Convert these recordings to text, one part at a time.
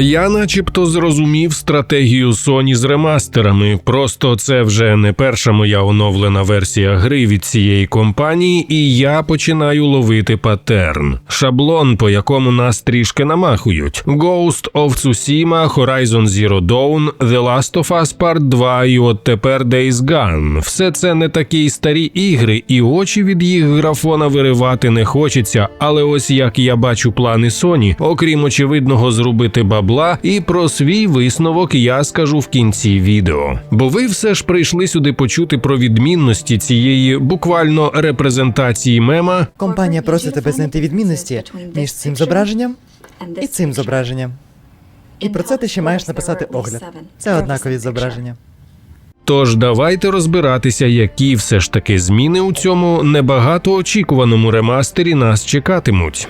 Я начебто зрозумів стратегію Sony з ремастерами. Просто це вже не перша моя оновлена версія гри від цієї компанії, і я починаю ловити патерн. Шаблон, по якому нас трішки намахують: Ghost of Tsushima, Horizon Zero Dawn, The Last of Us Part 2 і от тепер Days Gone. Все це не такі старі ігри, і очі від їх графона виривати не хочеться. Але ось як я бачу плани Sony, окрім очевидного зробити бабла, і про свій висновок я скажу в кінці відео. Бо ви все ж прийшли сюди почути про відмінності цієї буквально репрезентації мема. Компанія просить тебе знайти відмінності між цим зображенням і цим зображенням. І про це ти ще маєш написати огляд. Це однакові зображення. Тож давайте розбиратися, які все ж таки зміни у цьому небагато очікуваному ремастері нас чекатимуть.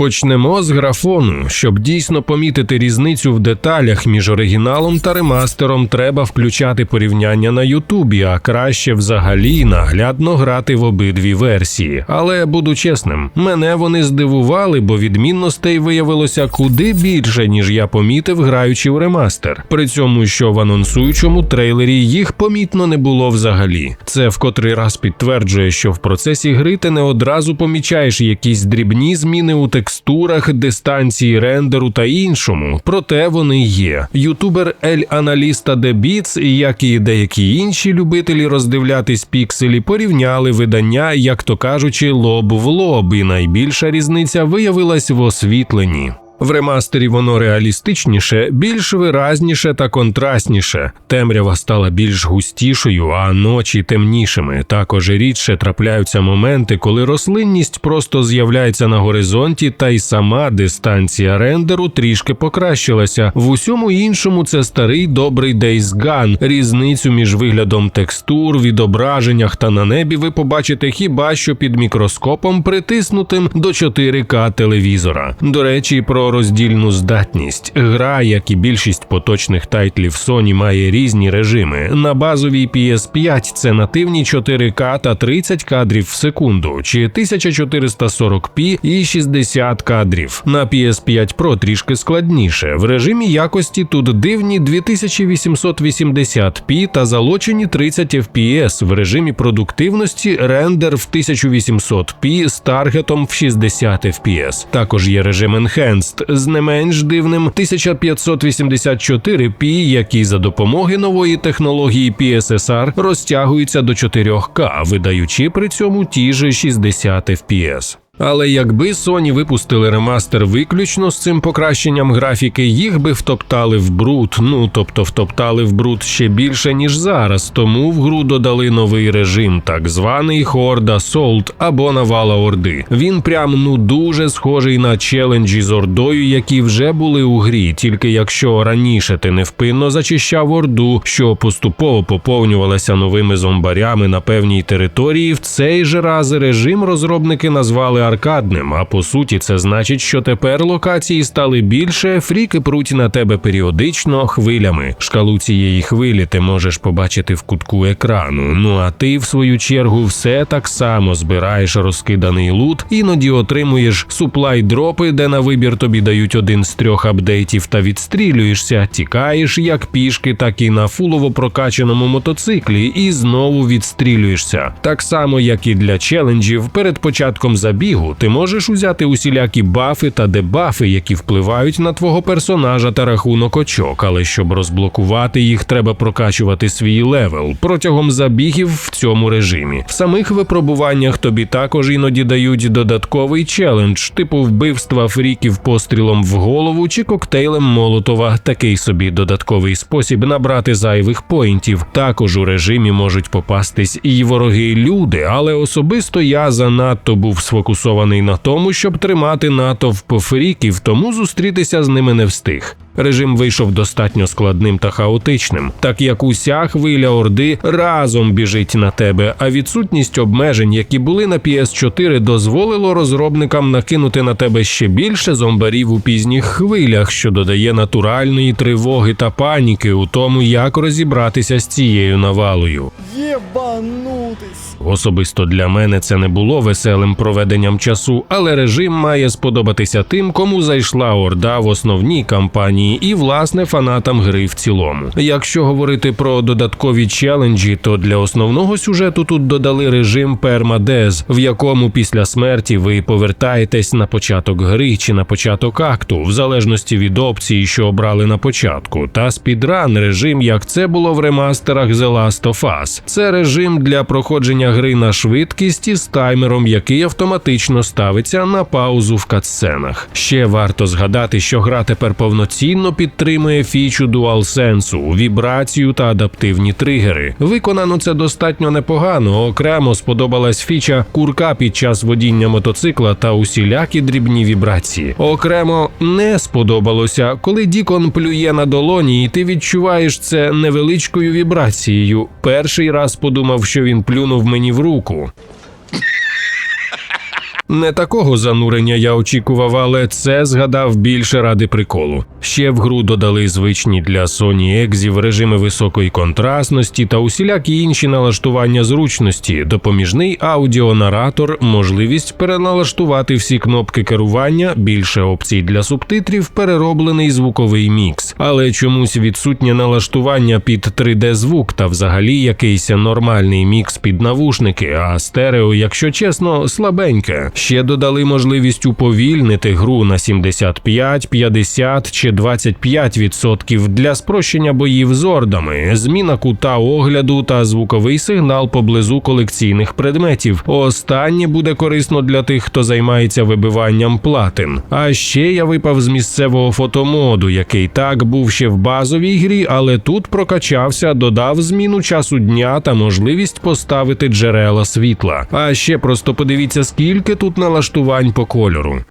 Почнемо з графону. Щоб дійсно помітити різницю в деталях між оригіналом та ремастером, треба включати порівняння на Ютубі, а краще взагалі наглядно грати в обидві версії. Але буду чесним, мене вони здивували, бо відмінностей виявилося куди більше, ніж я помітив, граючи в ремастер. При цьому, що в анонсуючому трейлері їх помітно не було взагалі. Це в котрий раз підтверджує, що в процесі гри ти не одразу помічаєш якісь дрібні зміни у текстурах, дистанції рендеру та іншому. Проте вони є. Ютубер Ель Аналіста Де Біц, як і деякі інші любителі роздивлятись пікселі, порівняли видання, як то кажучи, лоб в лоб, і найбільша різниця виявилась в освітленні. В ремастері воно реалістичніше, більш виразніше та контрастніше. Темрява стала більш густішою, а ночі темнішими. Також рідше трапляються моменти, коли рослинність просто з'являється на горизонті, та й сама дистанція рендеру трішки покращилася. В усьому іншому це старий добрий Days Gone. Різницю між виглядом текстур, відображеннях та на небі ви побачите хіба що під мікроскопом, притиснутим до 4К телевізора. До речі, про роздільну здатність. Гра, як і більшість поточних тайтлів Sony, має різні режими. На базовій PS5 це нативні 4К та 30 кадрів в секунду, чи 1440p і 60 кадрів. На PS5 Pro трішки складніше. В режимі якості тут дивні 2880p та залочені 30 FPS. В режимі продуктивності рендер в 1800p з таргетом в 60 FPS. Також є режим Enhanced з не менш дивним 1584p, який за допомоги нової технології PSSR розтягується до 4К, видаючи при цьому ті ж 60 FPS. Але якби Sony випустили ремастер виключно з цим покращенням графіки, їх би втоптали в бруд. Ну тобто втоптали в бруд ще більше ніж зараз. Тому в гру додали новий режим, так званий Хорда Солт або Навала Орди. Він прям ну дуже схожий на челенджі з Ордою, які вже були у грі. Тільки якщо раніше ти невпинно зачищав Орду, що поступово поповнювалася новими зомбарями на певній території, в цей же раз режим розробники назвали аркадним. А по суті, це значить, що тепер локації стали більше, фріки пруть на тебе періодично хвилями. Шкалу цієї хвилі ти можеш побачити в кутку екрану. Ну а ти, в свою чергу, все так само збираєш розкиданий лут, іноді отримуєш суплай дропи, де на вибір тобі дають один з трьох апдейтів та відстрілюєшся, тікаєш як пішки, так і на фулово прокачаному мотоциклі, і знову відстрілюєшся. Так само, як і для челенджів, перед початком забігу ти можеш узяти усілякі бафи та дебафи, які впливають на твого персонажа та рахунок очок, але щоб розблокувати їх, треба прокачувати свій левел протягом забігів в цьому режимі. В самих випробуваннях тобі також іноді дають додатковий челендж, типу вбивства фріків пострілом в голову чи коктейлем Молотова. Такий собі додатковий спосіб набрати зайвих поінтів. Також у режимі можуть попастись і вороги люди, але особисто я занадто був сфокусований на тому, щоб тримати натовп фріків, тому зустрітися з ними не встиг. Режим вийшов достатньо складним та хаотичним, так як уся хвиля орди разом біжить на тебе. А відсутність обмежень, які були на PS4, дозволило розробникам накинути на тебе ще більше зомбарів у пізніх хвилях, що додає натуральної тривоги та паніки у тому, як розібратися з цією навалою. Єбанутись! Особисто для мене це не було веселим проведенням часу, але режим має сподобатися тим, кому зайшла орда в основній кампанії і власне фанатам гри в цілому. Якщо говорити про додаткові челенджі, то для основного сюжету тут додали режим пермадез, в якому після смерті ви повертаєтесь на початок гри чи на початок акту, в залежності від опції, що обрали на початку, та спідран режим, як це було в ремастерах The Last of Us. Це режим для проходження гри на швидкість із таймером, який автоматично ставиться на паузу в катсценах. Ще варто згадати, що гра тепер повноцінно підтримує фічу DualSense, вібрацію та адаптивні тригери. Виконано це достатньо непогано. Окремо сподобалась фіча курка під час водіння мотоцикла та усілякі дрібні вібрації. Окремо не сподобалося, коли Дікон плює на долоні, і ти відчуваєш це невеличкою вібрацією. Перший раз подумав, що він плюнув мені в руку. Не такого занурення я очікував, але це згадав більше ради приколу. Ще в гру додали звичні для Sony Exif режими високої контрастності та усілякі інші налаштування зручності, допоміжний аудіонаратор, можливість переналаштувати всі кнопки керування, більше опцій для субтитрів, перероблений звуковий мікс. Але чомусь відсутнє налаштування під 3D звук та взагалі якийсь нормальний мікс під навушники, а стерео, якщо чесно, слабеньке. Ще додали можливість уповільнити гру на 75, 50 чи 25% для спрощення боїв з ордами, зміна кута огляду та звуковий сигнал поблизу колекційних предметів. Останнє буде корисно для тих, хто займається вибиванням платин. А ще я випав з місцевого фотомоду, який так був ще в базовій грі, але тут прокачався, додав зміну часу дня та можливість поставити джерела світла. А ще просто подивіться, скільки тут налаштувань по кольору.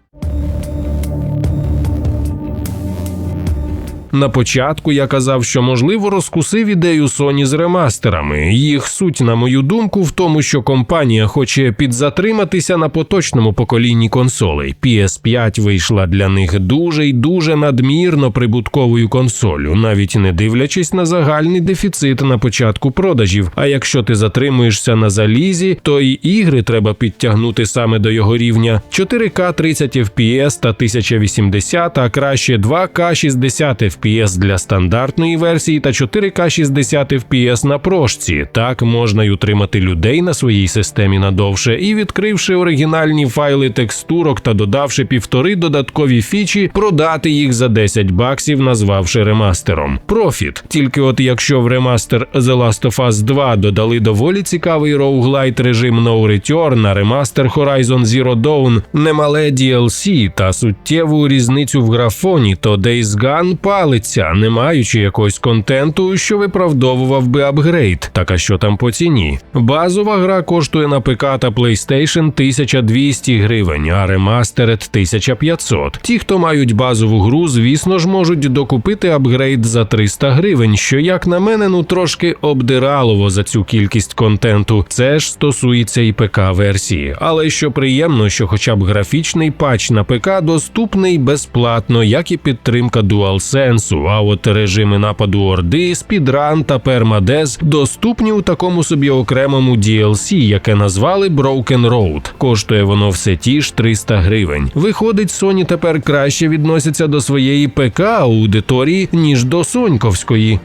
На початку я казав, що можливо розкусив ідею Sony з ремастерами. Їх суть, на мою думку, в тому, що компанія хоче підзатриматися на поточному поколінні консолей. PS5 вийшла для них дуже й дуже надмірно прибутковою консолю, навіть не дивлячись на загальний дефіцит на початку продажів. А якщо ти затримуєшся на залізі, то і ігри треба підтягнути саме до його рівня 4К 30 FPS та 1080, а краще 2К 60 FPS для стандартної версії та 4К 60 FPS на прошці. Так можна й утримати людей на своїй системі надовше і відкривши оригінальні файли текстурок та додавши півтори додаткові фічі, продати їх за 10 баксів, назвавши ремастером. Профіт. Тільки от якщо в ремастер The Last of Us 2 додали доволі цікавий роуглайт режим No Return, а ремастер Horizon Zero Dawn немале DLC та суттєву різницю в графоні, то Days Gone палиться, не маючи якогось контенту, що виправдовував би апгрейд. Так а що там по ціні? Базова гра коштує на ПК та PlayStation 1200 гривень, а ремастеред 1500. Ті, хто мають базову гру, звісно ж можуть докупити апгрейд за 300 гривень, що як на мене, ну трошки обдиралово за цю кількість контенту. Це ж стосується і ПК версії. Але що приємно, що хоча б графічний патч на ПК доступний безплатно, як і підтримка DualSense, а от режими нападу Орди, спідран та пермадез доступні у такому собі окремому DLC, яке назвали Broken Road. Коштує воно все ті ж 300 гривень. Виходить, Sony тепер краще відносяться до своєї ПК аудиторії, ніж до Соньковської.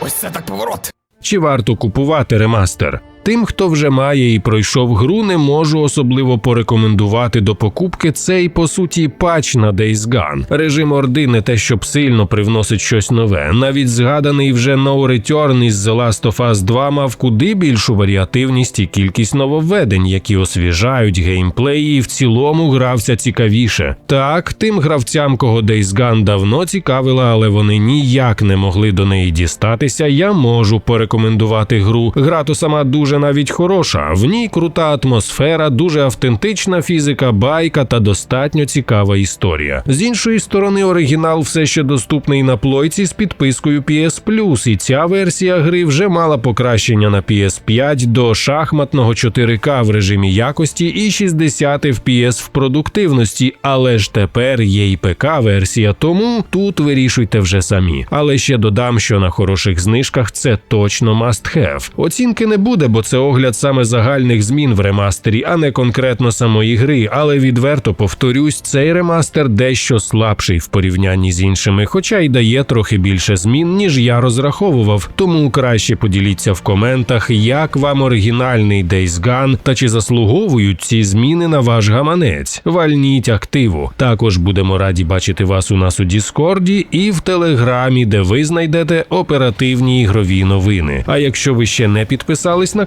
Ось це так поворот. Чи варто купувати ремастер? Тим, хто вже має і пройшов гру, не можу особливо порекомендувати до покупки цей по суті патч на Days Gone. Режим Орди не те, щоб сильно привносить щось нове. Навіть згаданий вже No Return із The Last of Us 2 мав куди більшу варіативність і кількість нововведень, які освіжають геймплей, і в цілому грався цікавіше. Так, тим гравцям, кого Days Gone давно цікавила, але вони ніяк не могли до неї дістатися. Я можу порекомендувати гру. Гра то сама дуже навіть хороша. В ній крута атмосфера, дуже автентична фізика, байка та достатньо цікава історія. З іншої сторони, оригінал все ще доступний на плойці з підпискою PS Plus, і ця версія гри вже мала покращення на PS5 до шахматного 4К в режимі якості і 60 FPS в продуктивності, але ж тепер є і ПК-версія, тому тут вирішуйте вже самі. Але ще додам, що на хороших знижках це точно must have. Оцінки не буде, бо бо це огляд саме загальних змін в ремастері, а не конкретно самої гри. Але відверто повторюсь, цей ремастер дещо слабший в порівнянні з іншими, хоча й дає трохи більше змін, ніж я розраховував. Тому краще поділіться в коментах, як вам оригінальний Days Gone та чи заслуговують ці зміни на ваш гаманець. Вальніть активу. Також будемо раді бачити вас у нас у Діскорді і в Телеграмі, де ви знайдете оперативні ігрові новини. А якщо ви ще не підписались на